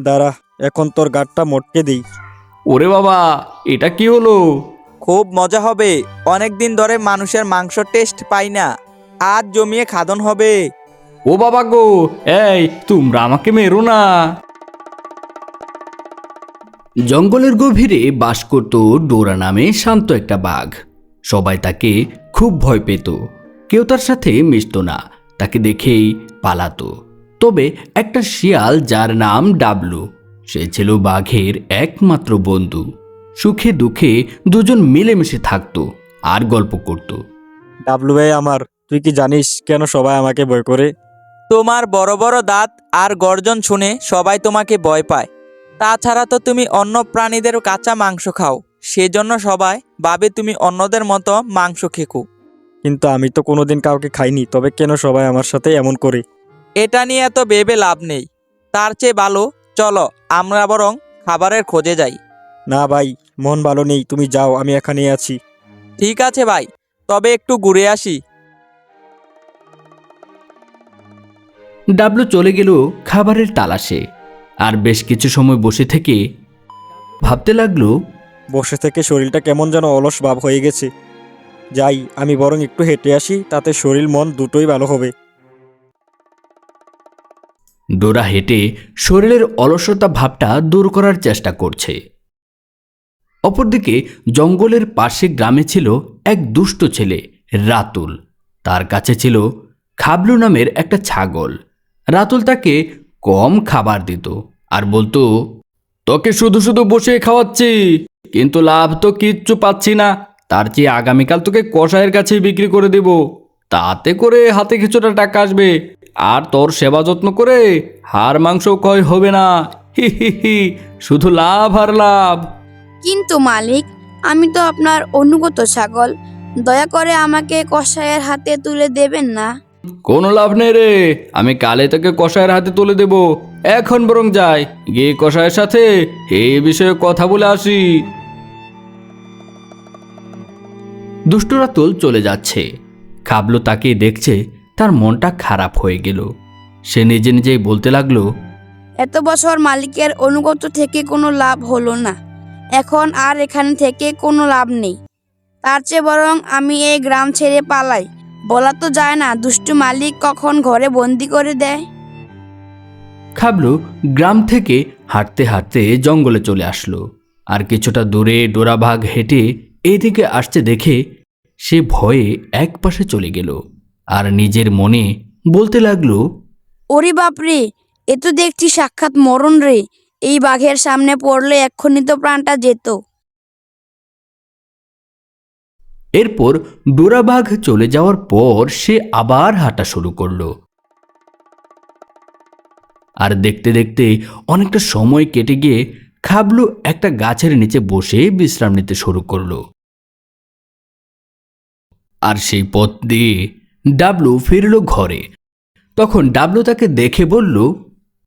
দাঁড়া এখন তোর গাটটা মটকে দিই। ওরে বাবা এটা কি হলো? খুব মজা হবে অনেক দিন ধরে মানুষের মাংস টেস্ট পাই না আজ জমিয়ে খাদন হবে। ও বাবা গো এই তোমরা আমাকে মেরো না। জঙ্গলের গভীরে বাস করত ডোরা নামে শান্ত একটা বাঘ। সবাই তাকে খুব ভয় পেত। কেউ তার সাথে মিশত না তাকে দেখেই পালাতো। তবে একটা শিয়াল যার নাম ডাবলু। সে ছিল বাঘের একমাত্র বন্ধু। সুখে দুঃখে দুজন মিলেমিশে থাকতো আর গল্প করতো। ডাবলু ভাই আমার তুই কি জানিস কেন সবাই আমাকে ভয় করে? তোমার বড় বড় দাঁত আর গর্জন শুনে সবাই তোমাকে ভয় পায়। তাছাড়া তো তুমি অন্য প্রাণীদের কাঁচা মাংস খাও সেজন্য সবাই ভাবে তুমি অন্যদের মতো মাংস খেকো। কিন্তু আমি তো কোনোদিন কাউকে খাইনি তবে কেন সবাই আমার সাথে এমন করে? এটা নিয়ে এত ভেবে লাভ নেই। তার চেয়ে ভালো চলো আমরা বরং খাবারের খোঁজে যাই। না ভাই মন ভালো নেই তুমি যাও আমি এখানেই আছি। ঠিক আছে ভাই তবে একটু ঘুরে আসি। ডাবলু চলে গেল খাবারের তালাশে আর বেশ কিছু সময় বসে থেকে ভাবতে লাগল বসে থেকে শরীরটা কেমন যেন অলস ভাব হয়ে গেছে। যাই আমি বরং একটু হেঁটে আসি তাতে শরীর মন দুটোই ভালো হবে। ডোরা হেঁটে শরীরের অলসতা ভাবটা দূর করার চেষ্টা করছে। অপরদিকে জঙ্গলের পাশে গ্রামে ছিল এক দুষ্ট ছেলে, রাতুল। তার কাছে ছিল খাবলু নামের একটা ছাগল। রাতুল তাকে কম খাবার দিত আর বলতো, তোকে শুধু শুধু বসে খাওয়াচ্ছি, কিন্তু লাভ তো কিচ্ছু পাচ্ছি না। তার চেয়ে আগামীকাল তোকে কষায়ের কাছে বিক্রি করে দেব। তাতে করে হাতে কিছুটা টাকা আসবে। আর তোর সেবা যত্ন করে হাড় মাংস ক্ষয় হবে না। হি হি হি শুধু লাভ আর লাভ। কিন্তু মালিক আমি তো আপনার অনুগত ছাগল। দয়া করে আমাকে কসাইয়ের হাতে তুলে দেবেন না। কোনো লাভ নেই রে আমি কালে তোকে কষায়ের হাতে তুলে দেব। এখন বরং যাই গিয়ে কষায়ের সাথে এই বিষয়ে কথা বলে আসি। দুষ্টু রাতুল চলে যাচ্ছে। খাবলো তাকে দেখছে তার মনটা খারাপ হয়ে গেল। সে নিজে নিজেই বলতে লাগল এত বছর মালিকের অনুগত থেকে কোনো লাভ হলো না। এখন আর এখানে থেকে কোনো লাভ নেই। তার চেয়ে বরং আমি এই গ্রাম ছেড়ে পালাই। বলা তো যায় না দুষ্টু মালিক কখন ঘরে বন্দি করে দেয়। খাবলু গ্রাম থেকে হাঁটতে হাঁটতে জঙ্গলে চলে আসলো। আর কিছুটা দূরে ডোরাভাগ হেঁটে এদিকে আসতে দেখে সে ভয়ে একপাশে চলে গেল। আর নিজের মনে বলতে লাগল ওরে বাপরে এ তো দেখছি সাক্ষাৎ মরণ রে। এই বাঘের সামনে পড়লে এক্ষুনি তো প্রাণটা যেত। এরপর ডোরাবাঘ চলে যাওয়ার পর সে আবার হাঁটা শুরু করল। আর দেখতে দেখতে অনেকটা সময় কেটে গিয়ে খাবলু একটা গাছের নিচে বসে বিশ্রাম নিতে শুরু করল। আর সেই পথ দিয়ে ডাবলু ফিরল ঘরে। তখন ডাবলু তাকে দেখে বলল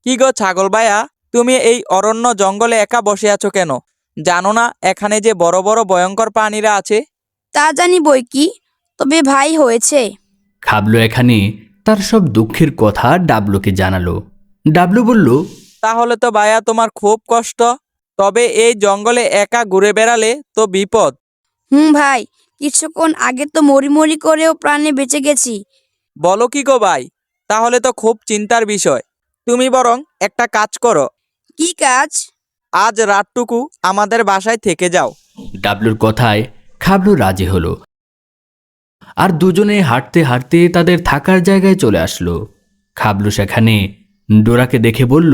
কি গো ছাগল ভাইয়া তুমি এই অরণ্য জঙ্গলে একা বসে আছো কেন? জানো না এখানে যে বড় বড় ভয়ঙ্কর প্রাণীরা আছে? তা জানি বই কি তবে ভাই হয়েছে। খাবলু এখানে তার সব দুঃখের কথা ডাবলুকে জানালো। ডাবলু বলল তাহলে তো ভাইয়া তোমার খুব কষ্ট তবে এই জঙ্গলে একা ঘুরে বেড়ালে তো বিপদ। হুম ভাই কিছুক্ষণ আগে তো মরি মরি করেও প্রাণে বেঁচে গেছি। বলো কি গো ভাই? তাহলে তো খুব চিন্তার বিষয়। তুমি বরং একটা কাজ করো। কি কাজ? আজ রাতটুকু আমাদের বাসায় থেকে যাও। ডাবলুর কথায় খাবলু রাজি হলো। আর দুজনে হাঁটতে হাঁটতে তাদের থাকার জায়গায় চলে আসলো। খাবলু সেখানে ডোরাকে দেখে বলল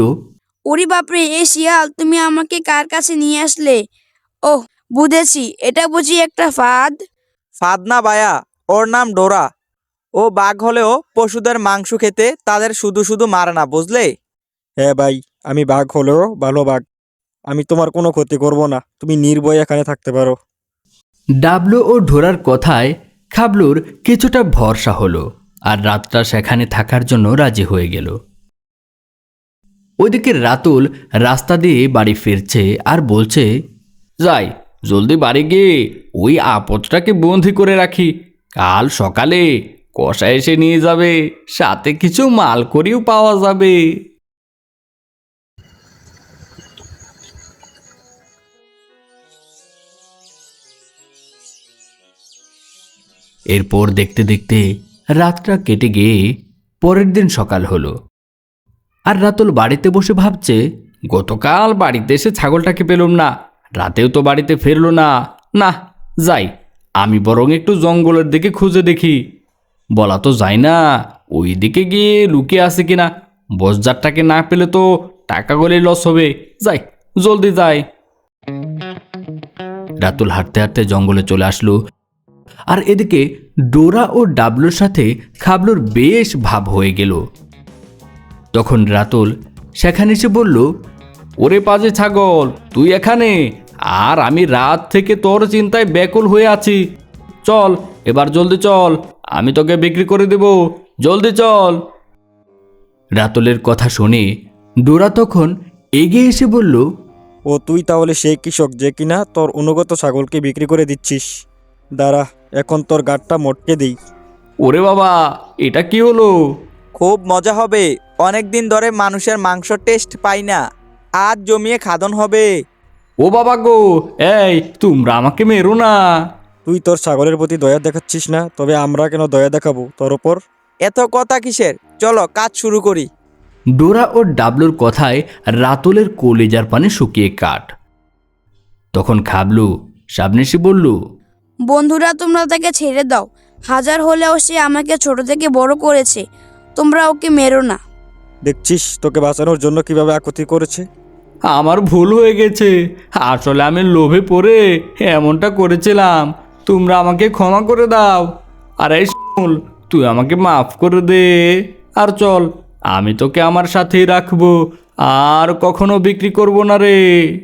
ওরে বাপরে এ শিয়াল তুমি আমাকে কার কাছে নিয়ে আসলে? ওহ বুঝেছি এটা বুঝি একটা ফাঁদ। ফাদনা বায়া ওর নাম ডোরা। ও বাঘ হলেও পশুদের মাংস খেতে তাদের শুধু শুধু মারে না বুঝলে? হ্যাঁ ভাই আমি বাঘ হলেও ভালো বাঘ। আমি তোমার কোনো ক্ষতি করব না তুমি নির্ভয়ে এখানে থাকতে পারো। ডাবলু ও ডোরার কথায় খাবলুর কিছুটা ভরসা হলো আর রাতটা সেখানে থাকার জন্য রাজি হয়ে গেল। ওইদিকে রাতুল রাস্তা দিয়ে বাড়ি ফিরছে আর বলছে যাই জলদি বাড়ি গিয়ে ওই আপদটাকে বন্দি করে রাখি। কাল সকালে কষা এসে নিয়ে যাবে, সাথে কিছু মাল করেও পাওয়া যাবে। এরপর দেখতে দেখতে রাতটা কেটে গিয়ে পরের দিন সকাল হলো। আর রাতুল বাড়িতে বসে ভাবছে, গতকাল বাড়িতে এসে ছাগলটাকে পেলুম না, রাতেও তো বাড়িতে ফেরল না। না যাই, আমি বরং একটু জঙ্গলের দিকে খুঁজে দেখি। বলা তো যায় না ওই দিকে গিয়ে লুকিয়ে আছে কিনা। বসজারটাকে না পেলে তো টাকা গলে লস হবে। যাই, জলদি যাই। রাতুল হাঁটতে হাঁটতে জঙ্গলে চলে আসলো। আর এদিকে ডোরা ও ডাবলুর সাথে খাবলুর বেশ ভাব হয়ে গেল। তখন রাতুল সেখানে এসে বলল, ওরে পাজে ছাগল, তুই এখানে? আর আমি রাত থেকে তোর চিন্তায় ব্যাকুল হয়ে আছি। চল এবার জলদি চল আমি তোকে বিক্রি করে দেব। জলদি চল। রাতলের কথা শুনে ডোরা তখন এগিয়ে এসে বলল ও তুই তাহলে সেই কৃষক যে কিনা তোর অনুগত ছাগলকে বিক্রি করে দিচ্ছিস। দাঁড়া এখন তোর গাটটা মটকে দিই। ওরে বাবা এটা কি হলো? খুব মজা হবে। অনেক দিন ধরে মানুষের মাংস টেস্ট পাই না। আজ জমিয়ে খাদন হবে। ও বাবা গো এই তোমরা আমাকে মেরো না। তুই তোর ছাগলের প্রতি দয়া দেখাচ্ছিস না তবে আমরা কেন দয়া দেখাবো তোর ওপর? এত কথা কিসের? চলো কাজ শুরু করি। ডোরা ও ডাবলুর কথায় রাতুলের কলেজার পানে শুকিয়ে কাঠ। তখন খাবলু সামনে এসে বলল বন্ধুরা তোমরা তাকে ছেড়ে দাও। হাজার হলেও সে আমাকে ছোট থেকে বড় করেছে। তোমরা ওকে মেরো না। দেখছিস তোকে বাঁচানোর জন্য কীভাবে আকুতি করেছে? আমার ভুল হয়ে গেছে। আসলে আমি লোভে পড়ে এমনটা করেছিলাম। তোমরা আমাকে ক্ষমা করে দাও। আর এই শুন তুই আমাকে মাফ করে দে। আর চল, আমি তোকে আমার সাথেই রাখব। আর কখনো বিক্রি করব না রে।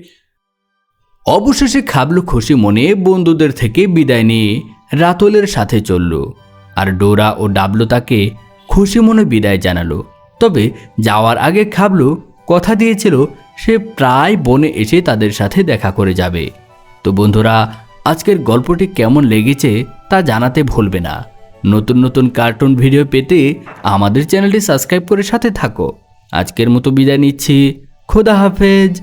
অবশেষে খাবলু খুশি মনে বন্ধুদের থেকে বিদায় নিয়ে রাতলের সাথে চলল। আর ডোরা ও ডাবলু তাকে খুশি মনে বিদায় জানালো। তবে যাওয়ার আগে খাবলু কথা দিয়েছিল, সে প্রায় বনে এসে তাদের সাথে দেখা করে যাবে। তো বন্ধুরা, আজকের গল্পটি কেমন লেগেছে তা জানাতে ভুলবে না। নতুন নতুন কার্টুন ভিডিও পেতে আমাদের চ্যানেলটি সাবস্ক্রাইব করে সাথে থাকো। আজকের মতো বিদায় নিচ্ছি। খোদা হাফেজ।